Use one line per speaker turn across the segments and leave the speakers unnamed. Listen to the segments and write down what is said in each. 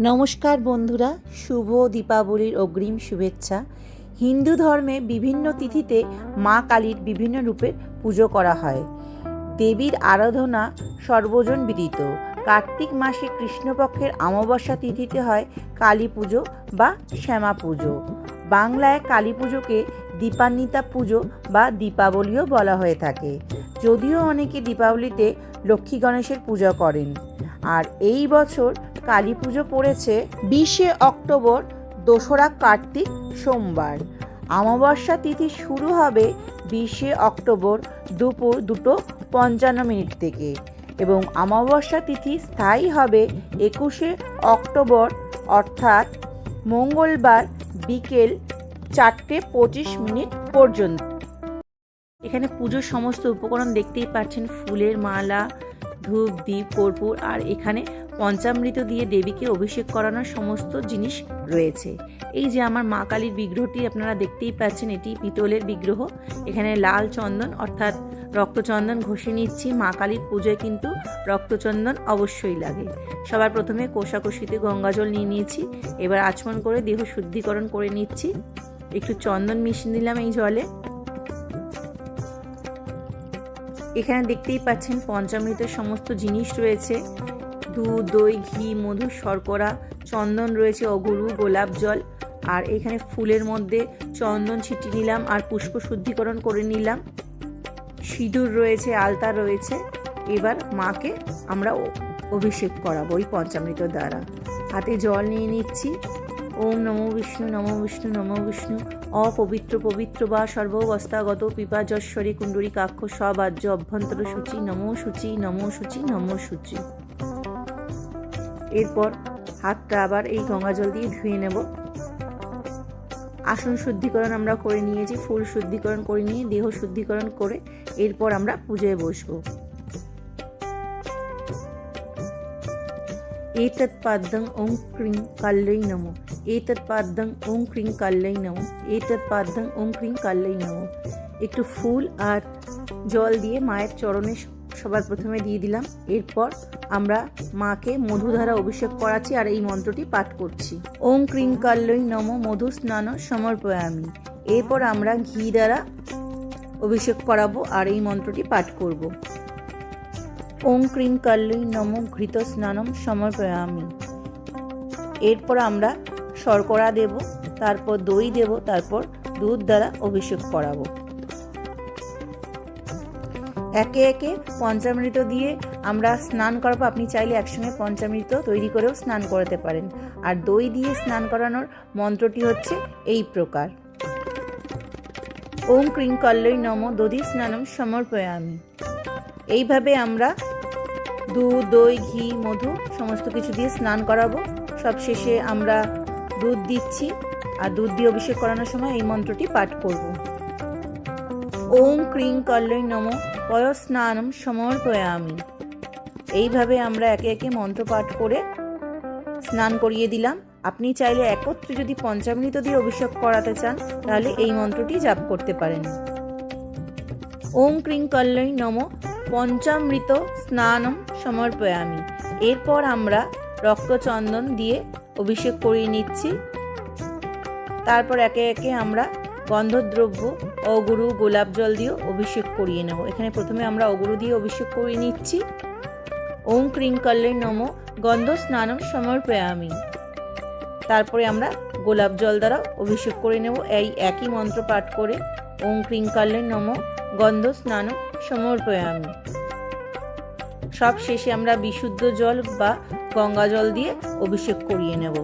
নমস্কার বন্ধুরা, শুভ দীপাবলির অগ্রিম শুভেচ্ছা। হিন্দু ধর্মে বিভিন্ন তিথিতে মা কালীর বিভিন্ন রূপে পুজো করা হয়। দেবীর আরাধনা সর্বজন বিদিত। কার্তিক মাসে কৃষ্ণপক্ষের অমাবস্যা তিথিতে হয় কালী পুজো বা শ্যামা পুজো। বাংলায় কালী পুজোকে দীপান্বিতা পুজো বা দীপাবলিও বলা হয়ে থাকে। যদিও অনেকে দীপাবলিতে লক্ষ্মী গণেশের পূজা করেন। আর এই বছর কালী পুজো পড়েছে বিশে অক্টোবর, দোসরা কার্তিক সোমবার। অমাবস্যা তিথি শুরু হবে বিশে অক্টোবর দুপুর দুটো পঞ্চান্ন মিনিট থেকে এবং অমাবস্যা তিথি স্থায়ী হবে একুশে অক্টোবর, অর্থাৎ মঙ্গলবার বিকেল চারটে পঁচিশ মিনিট পর্যন্ত। এখানে পুজোর সমস্ত উপকরণ দেখতেই পাচ্ছেন, ফুলের মালা, ধূপ দ্বীপ কর্পূর, আর এখানে পঞ্চামৃত দিয়ে দেবীকে অভিষেক করানোর সমস্ত জিনিস রয়েছে। এই যে আমার মা কালীর বিগ্রহটি আপনারা দেখতেই পাচ্ছেন, এটি পিতলের বিগ্রহ। এখানে লাল চন্দন অর্থাৎ রক্তচন্দন ঘষে নিচ্ছি। মা কালীর পুজোয় কিন্তু রক্তচন্দন অবশ্যই লাগে। সবার প্রথমে কোষাকষিতে গঙ্গাজল নিয়ে নিয়েছি। এবার আচমন করে দেহ শুদ্ধিকরণ করে নিচ্ছি। একটু চন্দন মিশিয়ে দিলাম এই জলে। এখানে দেখতেই পাচ্ছেন পঞ্চামৃতের সমস্ত জিনিস রয়েছে। দুধ, দই, ঘি, মধু, শর্করা, চন্দন রয়েছে, অগুরু, গোলাপ জল। আর এখানে ফুলের মধ্যে চন্দন ছিটিয়ে নিলাম আর পুষ্প শুদ্ধিকরণ করে নিলাম। সিঁদুর রয়েছে, আলতা রয়েছে। এবার মাকে আমরা অভিষেক করাবো ওই পঞ্চামৃত দ্বারা। হাতে জল নিয়ে নিচ্ছি। ওম নমো বিষ্ণু নমো বিষ্ণু নমো বিষ্ণু। অপবিত্র পবিত্র বা সর্ববস্থাগত পিপাজস্বরী কুণ্ডরী কাক্ষ সবাজ্য অভ্যন্তর সূচি নমো সূচি নমো সূচি নমো সূচি। এরপর হাতটা আবার এই গঙ্গা জল দিয়ে ধুয়ে নেব। আসন শুদ্ধিকরণ আমরা করে নিয়েছি, ফুল শুদ্ধিকরণ করে নিয়ে, দেহ শুদ্ধিকরণ করে এরপর আমরা পুজোয় বসবো। এতৎ পাদ্যং ওং ক্রিং কাল্যই নম, এতৎ পাদ্যং ওং ক্রিং কাল্যই নম, এতৎ পাদ্যং ওং ক্রিং কাল্যই নম। একটু ফুল আর জল দিয়ে মায়ের চরণে সবার প্রথমে দিয়ে দিলাম। এরপর আমরা মাকে মধু দ্বারা অভিষেক করাচ্ছি আর এই মন্ত্রটি পাঠ করছি। ওং ক্রিং কাল্লৈ নমো মধু স্নান সমর্পয়ামি। এরপর আমরা ঘি দ্বারা অভিষেক করাবো আর এই মন্ত্রটি পাঠ করব। ওং ক্রিং কাল্লৈ নম ঘৃত স্নানম সমর্পয়ামি। এরপর আমরা শর্করা দেব, তারপর দই দেব, তারপর দুধ দ্বারা অভিষেক করাবো। একে একে পঞ্চামৃত দিয়ে আমরা স্নান করাবো। আপনি চাইলে একসঙ্গে পঞ্চামৃত তৈরি করেও স্নান করাতে পারেন। আর দই দিয়ে স্নান করানোর মন্ত্রটি হচ্ছে এই প্রকার। ওম ক্রিং কল্লই নম দধি স্নানম সমর্পয়ামি। এইভাবে আমরা দুধ, দই, ঘি, মধু সমস্ত কিছু দিয়ে স্নান করাবো। সব শেষে আমরা দুধ দিচ্ছি আর দুধ দিয়ে অভিষেক করানোর সময় এই মন্ত্রটি পাঠ করব। ওম ক্রিং কল্লই নম পয় স্নানম সমর্পয়ামি। এইভাবে আমরা একে একে মন্ত্র পাঠ করে স্নান করিয়ে দিলাম। আপনি চাইলে একত্রে যদি পঞ্চামৃত দিয়ে অভিষেক করাতে চান, তাহলে এই মন্ত্রটি জাপ করতে পারেন। ওম ক্রিং কল্লই নম পঞ্চামৃত স্নানম সমর্পয়ামি। এরপর আমরা রক্তচন্দন দিয়ে অভিষেক করিয়ে নিচ্ছি। তারপর একে একে আমরা গন্ধদ্রব্য অগুরু গোলাপ জল দিয়ে অভিষেক করিয়ে নেব। এখানে প্রথমে আমরা অগুরু দিয়ে অভিষেক করিয়ে নিচ্ছি। ওম ক্রিং কল্লে নম গন্ধ স্নানম সমর্পয়ামি। তারপরে আমরা গোলাপ জল দ্বারা অভিষেক করে নেব। এই একই মন্ত্র পাঠ করে ওম ক্রিং কল্লে নম গন্ধ স্নানম সমর্পয়ামি। সব শেষে আমরা বিশুদ্ধ জল বা গঙ্গা জল দিয়ে অভিষেক করিয়ে নেব।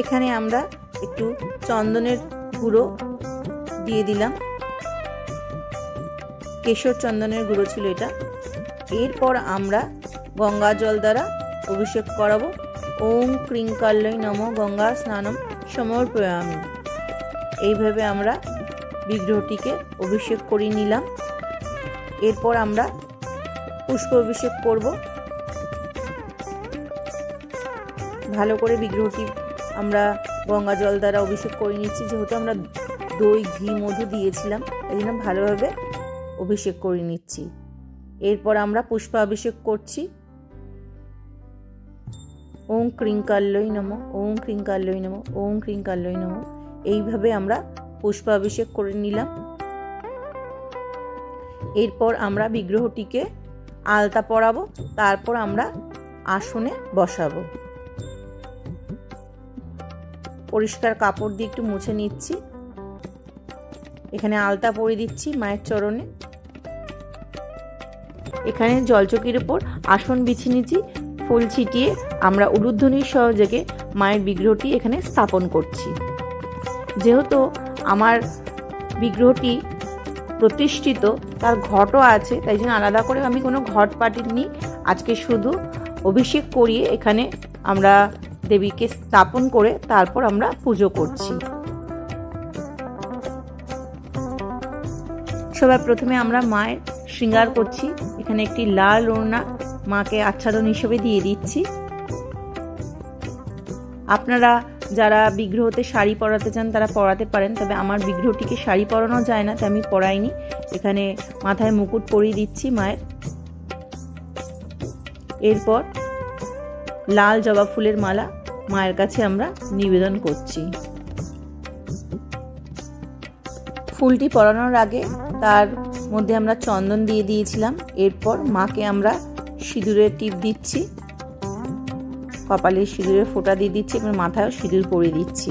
এখানে আমরা একটু চন্দনের গুঁড়ো দিয়ে দিলাম। কেশর চন্দনের গুঁড়ো ছিল এটা। এরপর আমরা গঙ্গা জল দ্বারা অভিষেক করাবো। ওম ক্রিং কাল্লই নম গঙ্গা স্নানম সমর্পয়ামি। এইভাবে আমরা বিগ্রহটিকে অভিষেক করিয়ে নিলাম। এরপর আমরা পুষ্প অভিষেক করব। ভালো করে বিগ্রহটি আমরা গঙ্গা জল দ্বারা অভিষেক করে নিচ্ছি যেহেতু আমরা দই, ঘি, মধু দিয়েছিলাম এই জন্য ভালোভাবে অভিষেক করে নিচ্ছি। এরপর আমরা পুষ্পাভিষেক করছি। ওম ক্রিঙ্কাল্লই নম ওম ক্রিঙ্কাল্লই নম ওম ক্রিঙ্কাল্লই নম। এইভাবে আমরা পুষ্পাভিষেক করে নিলাম। এরপর আমরা বিগ্রহটিকে আলতা পরাবো, তারপর আমরা আসনে বসাবো। পরিষ্কার কাপড় দিয়ে একটু মুছে নিচ্ছি। এখানে আলতা পরে দিচ্ছি মায়ের চরণে। এখানে জলচকির উপর আসন বিছিয়ে নিচ্ছি, ফুল ছিটিয়ে আমরা উলুধ্বনির সহযোগে মায়ের বিগ্রহটি এখানে স্থাপন করছি। যেহেতু আমার বিগ্রহটি প্রতিষ্ঠিত, তার ঘটও আছে, তাই জন্য আলাদা করে আমি কোনো ঘট পাটিনি আজকে শুধু অভিষেক করিয়ে এখানে আমরা দেবীকে স্থাপন করে তারপর আমরা পুজো করছি। সবার প্রথমে আমরা মায়ের শৃঙ্গার করছি। এখানে একটি লাল ওড়না মাকে আচ্ছাদন হিসেবে দিয়ে দিচ্ছি। আপনারা যারা বিগ্রহতে শাড়ি পরাতে চান তারা পরাতে পারেন, তবে আমার বিগ্রহটিকে শাড়ি পরানো যায় না, তাই আমি পরাইনি। এখানে মাথায় মুকুট পরিয়ে দিচ্ছি মায়ের। এরপর লাল জবা ফুলের মালা মায়ের কাছে আমরা নিবেদন করছি। ফুলটি পরানোর আগে তার মধ্যে আমরা চন্দন দিয়ে দিয়েছিলাম। এরপর মাকে আমরা সিঁদুরের টিপ দিচ্ছি। কপালে সিঁদুরের ফোঁটা দিয়ে দিচ্ছি এবং মাথায় সিঁদুর পরিয়ে দিচ্ছি।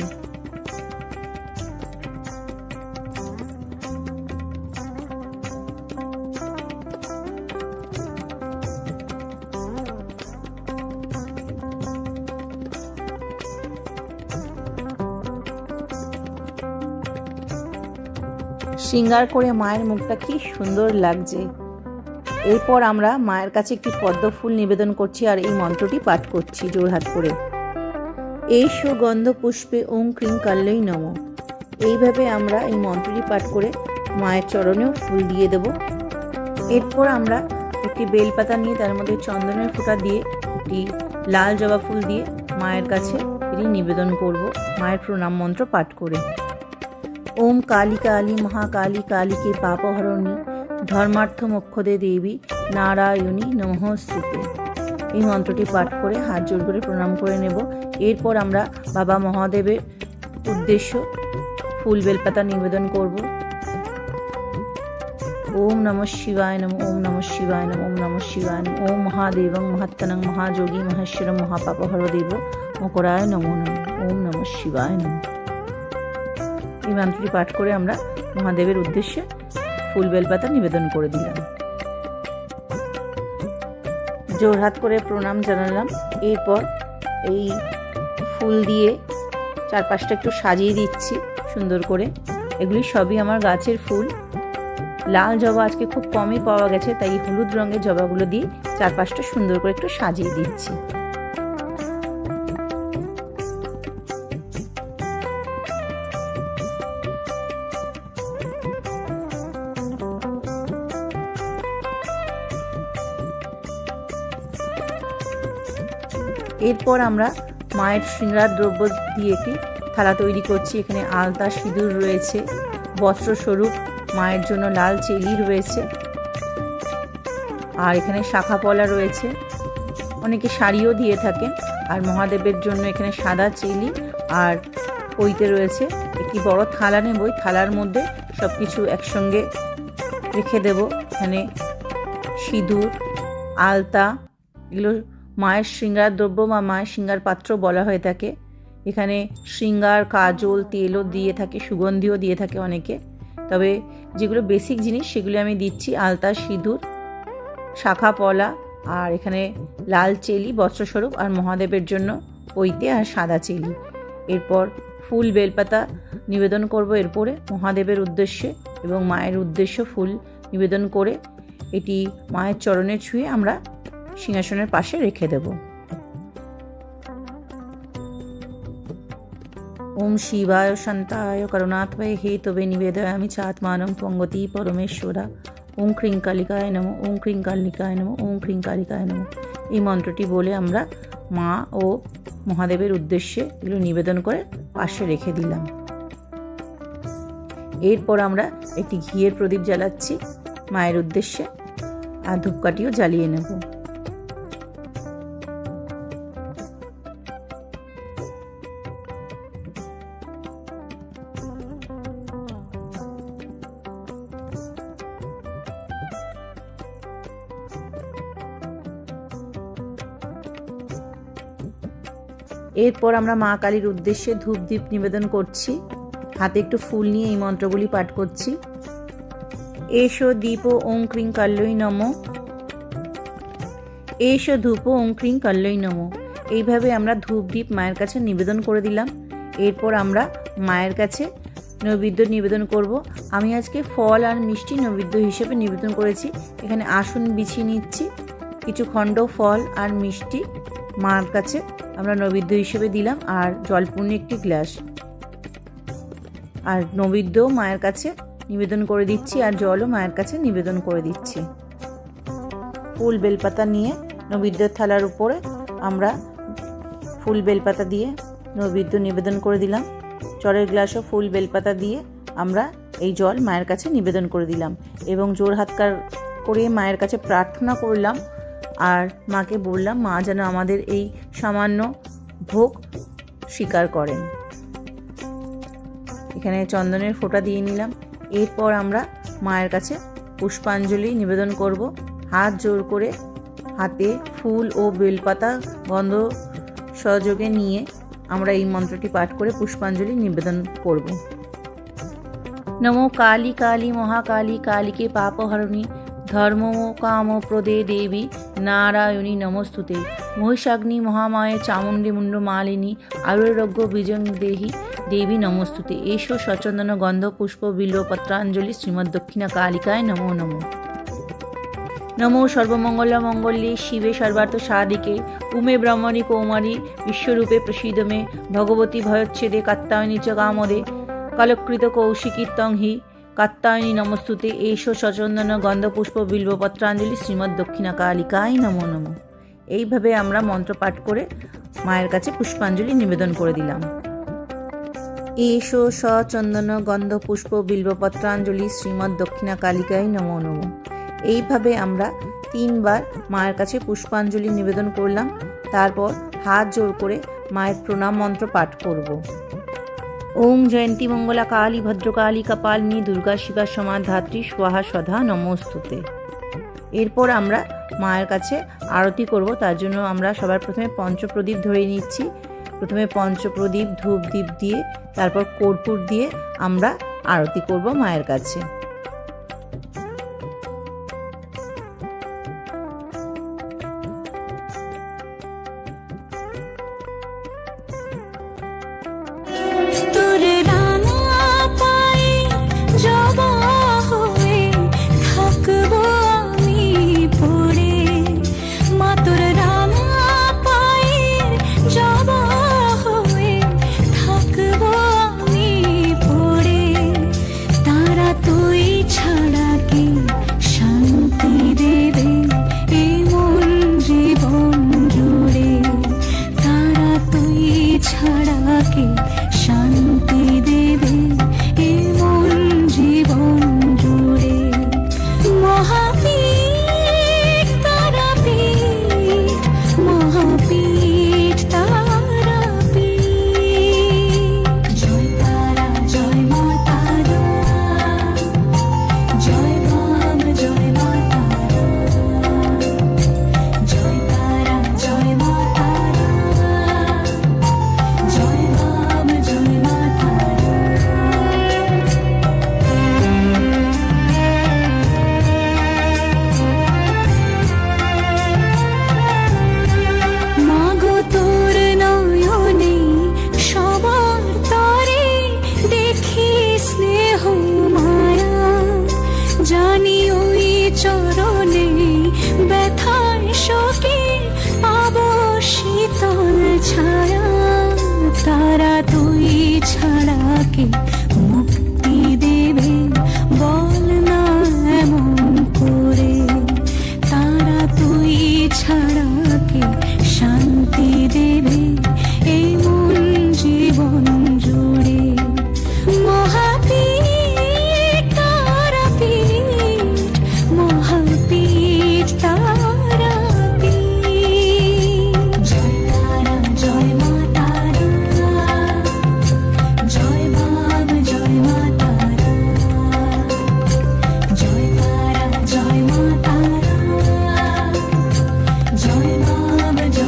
শৃঙ্গার করে মায়ের মুখটা কি সুন্দর লাগছে। এরপর আমরা মায়ের কাছে একটি পদ্ম ফুল নিবেদন করছি আর এই মন্ত্রটি পাঠ করছি জোরহাট করে। এই সুগন্ধ পুষ্পে ওং ক্রিং কাল্লই নম। এইভাবে আমরা এই মন্ত্রটি পাঠ করে মায়ের চরণেও ফুল দিয়ে দেব। এরপর আমরা একটি বেলপাতা নিয়ে তার মধ্যে চন্দনের ফোঁটা দিয়ে একটি লাল জবা ফুল দিয়ে মায়ের কাছে এটি নিবেদন করব, মায়ের প্রণাম মন্ত্র পাঠ করে। ওম কালী কালী, মহাকালী কালীকে পাপহরণী, ধর্মার্থ মোক্ষদে দেবী, নারায়ণী নমস্তুতে এই মন্ত্রটি পাঠ করে হাত জোর করে প্রণাম করে নেব। এরপর আমরা বাবা মহাদেবের উদ্দেশ্য ফুল বেলপাতা নিবেদন করব। ওম নম শিবায় নম, ওম নম শিবায় নম, ওম নম শিবায় নম, ওম মহাদেবং মহাত্তনং মহাযোগী মহেশ্বরম মহাপাপহর দেব মকরায় নমো নম, ওম নম শিবায় নম। এই মন্ত্রটি পাঠ করে আমরা মহাদেবের উদ্দেশ্যে ফুল বেলপাতা নিবেদন করে দিলাম। জোরহাত করে প্রণাম জানালাম। এরপর এই ফুল দিয়ে চারপাশটা একটু সাজিয়ে দিচ্ছি সুন্দর করে। এগুলি সবই আমার গাছের ফুল। লাল জবা আজকে খুব কমই পাওয়া গেছে, তাই হলুদ রঙের জবাগুলো দিয়ে চারপাশটা সুন্দর করে একটু সাজিয়ে দিচ্ছি। এরপর আমরা মায়ের শৃঙ্গার দ্রব্য দিয়ে একটি থালা তৈরি করছি। এখানে আলতা, সিঁদুর রয়েছে, বস্ত্রস্বরূপ, মায়ের জন্য লাল চেলি রয়েছে, আর এখানে শাখা পলা রয়েছে। অনেকে শাড়িও দিয়ে থাকেন, আর মহাদেবের জন্য এখানে সাদা চেলি আর ওইতে রয়েছে। একটি বড় থালা নেব, ওই থালার মধ্যে সব কিছু একসঙ্গে রেখে দেব। এখানে সিঁদুর, আলতা, এগুলো মায়ের শৃঙ্গার দ্রব্য বা মায়ের শৃঙ্গার পাত্র বলা হয়ে থাকে। এখানে শৃঙ্গার কাজল, তেলও দিয়ে থাকে, সুগন্ধিও দিয়ে থাকে অনেকে। তবে যেগুলো বেসিক জিনিস সেগুলি আমি দিচ্ছি, আলতা, সিঁদুর, শাখা পলা আর এখানে লাল চেলি, বস্ত্রস্বরূপ আর মহাদেবের জন্য পৈতে আর সাদা চেলি। এরপর ফুল, বেলপাতা নিবেদন করব এরপরে মহাদেবের উদ্দেশ্যে এবং মায়ের উদ্দেশ্য ফুল নিবেদন করে এটি মায়ের চরণে ছুঁয়ে আমরা সিংহাসনের পাশে রেখে দেব। ওম শিবায় শান্তায় করুণাত্ময় হেতবে নিবেদয়ামি চাত্মানম পঙ্গতি পরমেশ্বরা। ওম ক্রিং কালিকায় নম, ওম ক্রিং কালিকায় নম, ওম ক্রিং কালিকায় নম। এই মন্ত্রটি বলে আমরা মা ও মহাদেবের উদ্দেশ্যে এগুলো নিবেদন করে পাশে রেখে দিলাম। এরপর আমরা একটি ঘিয়ের প্রদীপ জ্বালাচ্ছি। মায়ের উদ্দেশ্যে। আর ধূপকাঠিও জ্বালিয়ে নেব। এরপর আমরা মা কালীর উদ্দেশ্যে ধূপ দীপ নিবেদন করছি। হাতে একটু ফুল নিয়ে এই মন্ত্রগুলি পাঠ করছি। এসো দীপ ওং ক্রিং কাল্লই নম। এসো ধূপ ওং ক্রিং কাল্লই নম। এইভাবে আমরা ধূপ দীপ মায়ের কাছে নিবেদন করে দিলাম। এরপর আমরা মায়ের কাছে নৈবেদ্য নিবেদন করব। আমি আজকে ফল আর মিষ্টি নৈবেদ্য হিসেবে নিবেদন করেছি। এখানে আসন বিছিয়ে নিচ্ছি। কিছু খণ্ড ফল আর মিষ্টি মার কাছে আমরা নৈবেদ্য হিসেবে দিলাম আর জলপূর্ণ একটি গ্লাস। আর নৈবেদ্য মায়ের কাছে নিবেদন করে দিচ্ছি আর জলও মায়ের কাছে নিবেদন করে দিচ্ছি। ফুল বেলপাতা নিয়ে নৈবেদ্যের থালার উপরে আমরা ফুল বেলপাতা দিয়ে নৈবেদ্য নিবেদন করে দিলাম। জলের গ্লাসও ফুল বেলপাতা দিয়ে আমরা এই জল মায়ের কাছে নিবেদন করে দিলাম এবং জোর হাতকার করে মায়ের কাছে প্রার্থনা করলাম আর মাকে বললাম, মা যেন আমাদের এই সামান্য ভোগ স্বীকার করেন। এখানে চন্দনের ফোঁটা দিয়ে নিলাম। এরপর আমরা মায়ের কাছে পুষ্পাঞ্জলি নিবেদন করব। হাত জোর করে হাতে ফুল ও বেলপাতা গন্ধ সহযোগে নিয়ে আমরা এই মন্ত্রটি পাঠ করে পুষ্পাঞ্জলি নিবেদন করব। নমো কালী কালী মহাকালী কালীকে পাপহরণী ধর্ম কাম প্রদে দেবী নারায়ণী নমস্তুতে। মহিষাগ্নি মহামায়ে চামুণ্ডী মুণ্ড মালিনী আয়ুরোগ্য বিজং দেহি দেবী নমস্তুতে। এসো সচন্দন গন্ধ পুষ্প বিল্ব পত্রাঞ্জলি শ্রীমৎ দক্ষিণা কালিকায় নমো নমো। নমো সর্বমঙ্গল মঙ্গলে শিবে সর্বার্থ সাদিকে উমে ব্রহ্মণী কৌমারী বিশ্বরূপে প্রসিদ মে ভগবতী ভয়চ্ছেদে কাত্তায়নী চ কামদে। কালকৃত কৌশিকীর্তং হি কাত্তায়নী নমস্তুতে এসো সচন্দন গন্ধপুষ্প বিল্ব পত্রাঞ্জলি শ্রীমৎ দক্ষিণা কালিকায় নমো নমো। এইভাবে আমরা মন্ত্র পাঠ করে মায়ের কাছে পুষ্পাঞ্জলি নিবেদন করে দিলাম। এসো সচন্দন গন্ধ পুষ্প বিল্ব পত্রাঞ্জলি শ্রীমৎ দক্ষিণা কালিকায় নমো নমো। এইভাবে আমরা তিনবার মায়ের কাছে পুষ্পাঞ্জলি নিবেদন করলাম। তারপর হাত জোর করে মায়ের প্রণাম মন্ত্র পাঠ করব। ওং জয়ন্তী মঙ্গলা কালী ভদ্রকালী কপালিনী দুর্গা শিবা সমাধাত্রী ধাত্রী সোহা সধা নমস্তুতে। এরপর আমরা মায়ের কাছে আরতি করব, তার জন্য আমরা সবার প্রথমে পঞ্চপ্রদীপ ধরে নিচ্ছি। প্রথমে পঞ্চপ্রদীপ ধূপ দ্বীপ দিয়ে, তারপর কর্পূর দিয়ে আমরা আরতি করব মায়ের কাছে। You.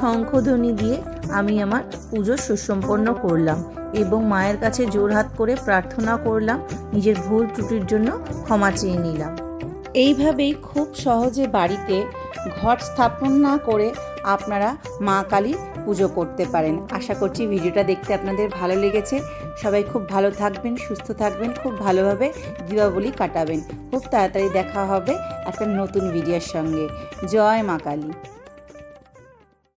শঙ্খধ্বনি দিয়ে আমি আমার পুজো সুসম্পন্ন করলাম এবং মায়ের কাছে জোরহাত করে প্রার্থনা করলাম, নিজের ভুল ত্রুটির জন্য ক্ষমা চেয়ে নিলাম। এইভাবেই খুব সহজে বাড়িতে ঘট স্থাপন না করে আপনারা মা কালীর পুজো করতে পারেন। আশা করছি ভিডিওটা দেখতে আপনাদের ভালো লেগেছে। সবাই খুব ভালো থাকবেন, সুস্থ থাকবেন, খুব ভালোভাবে দীপাবলি কাটাবেন। খুব তাড়াতাড়ি দেখা হবে একটা নতুন ভিডিওর সঙ্গে। জয় মা কালী।